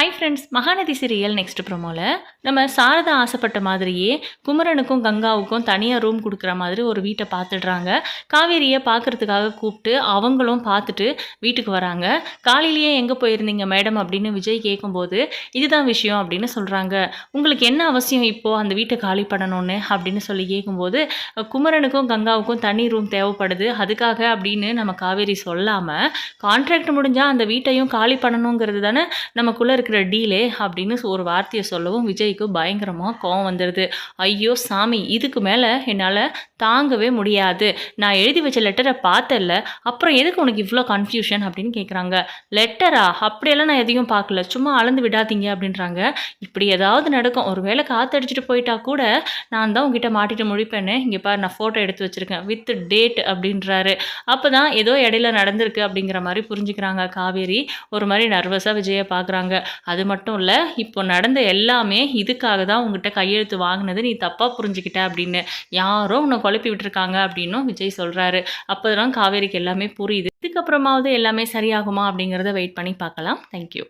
Hi friends Mahanadi serial next ப்ரோமோவில் நம்ம சாரதா ஆசைப்பட்ட மாதிரியே குமரனுக்கும் கங்காவுக்கும் தனியாக ரூம் கொடுக்குற மாதிரி ஒரு வீட்டை பார்த்துடுறாங்க. காவேரியை பார்க்கறதுக்காக கூப்பிட்டு அவங்களும் பார்த்துட்டு வீட்டுக்கு வராங்க. காலையிலேயே எங்கே போயிருந்தீங்க மேடம் அப்படின்னு விஜய் கேட்கும்போது இதுதான் விஷயம் அப்படின்னு சொல்கிறாங்க உங்களுக்கு என்ன அவசியம் இப்போது அந்த வீட்டை காலி பண்ணணும்னு? அப்படின்னு சொல்லி கேட்கும்போது குமரனுக்கும் கங்காவுக்கும் தனி ரூம் தேவைப்படுது. அதுக்காக அப்படின்னு நம்ம காவேரி சொல்லாமல் கான்ட்ராக்ட் முடிஞ்சால் அந்த வீட்டையும் காலி பண்ணணுங்கிறது தானே நமக்குள்ளே இருக்கிற டீலே அப்படின்னு ஒரு வார்த்தையை சொல்லவும் விஜய்க்கு பயங்கரமாக கோவம் வந்துடுது ஐயோ சாமி இதுக்கு மேலே என்னால் தாங்கவே முடியாது. நான் எழுதி வச்ச லெட்டரை பார்த்தல அப்புறம் எதுக்கு உனக்கு இவ்வளோ கன்ஃபியூஷன் அப்படின்னு கேட்குறாங்க லெட்டரா அப்படியெல்லாம் நான் எதையும் பார்க்கல. சும்மா அளந்து விடாதீங்க அப்படின்றாங்க. இப்படி ஏதாவது நடக்கும். ஒரு வேளை காத்தடிச்சிட்டு போயிட்டா கூட நான் தான் உங்ககிட்ட மாட்டிட்டு முடிப்பேன்னு இங்கே பாரு நான் ஃபோட்டோ எடுத்து வச்சுருக்கேன். வித் டேட் அப்படின்றாரு. அப்போ தான் ஏதோ இடையில நடந்திருக்கு அப்படிங்கிற மாதிரி புரிஞ்சுக்கிறாங்க காவேரி. ஒரு மாதிரி நர்வஸாக விஜயை பார்க்குறாங்க. அது மட்டும் இல்லை இப்போ நடந்த எல்லாமே இதுக்காக தான் உங்ககிட்ட கையெழுத்து வாங்கினது நீ தப்பாக புரிஞ்சுக்கிட்ட அப்படின்னு யாரோ உன்னை குழப்பி விட்டுருக்காங்க அப்படின்னும் விஜய் சொல்கிறாரு அப்போ தான் காவேரிக்கு எல்லாமே புரியுது. இதுக்கப்புறமாவது எல்லாமே சரியாகுமா அப்படிங்கிறத வெயிட் பண்ணி பார்க்கலாம். தேங்க்யூ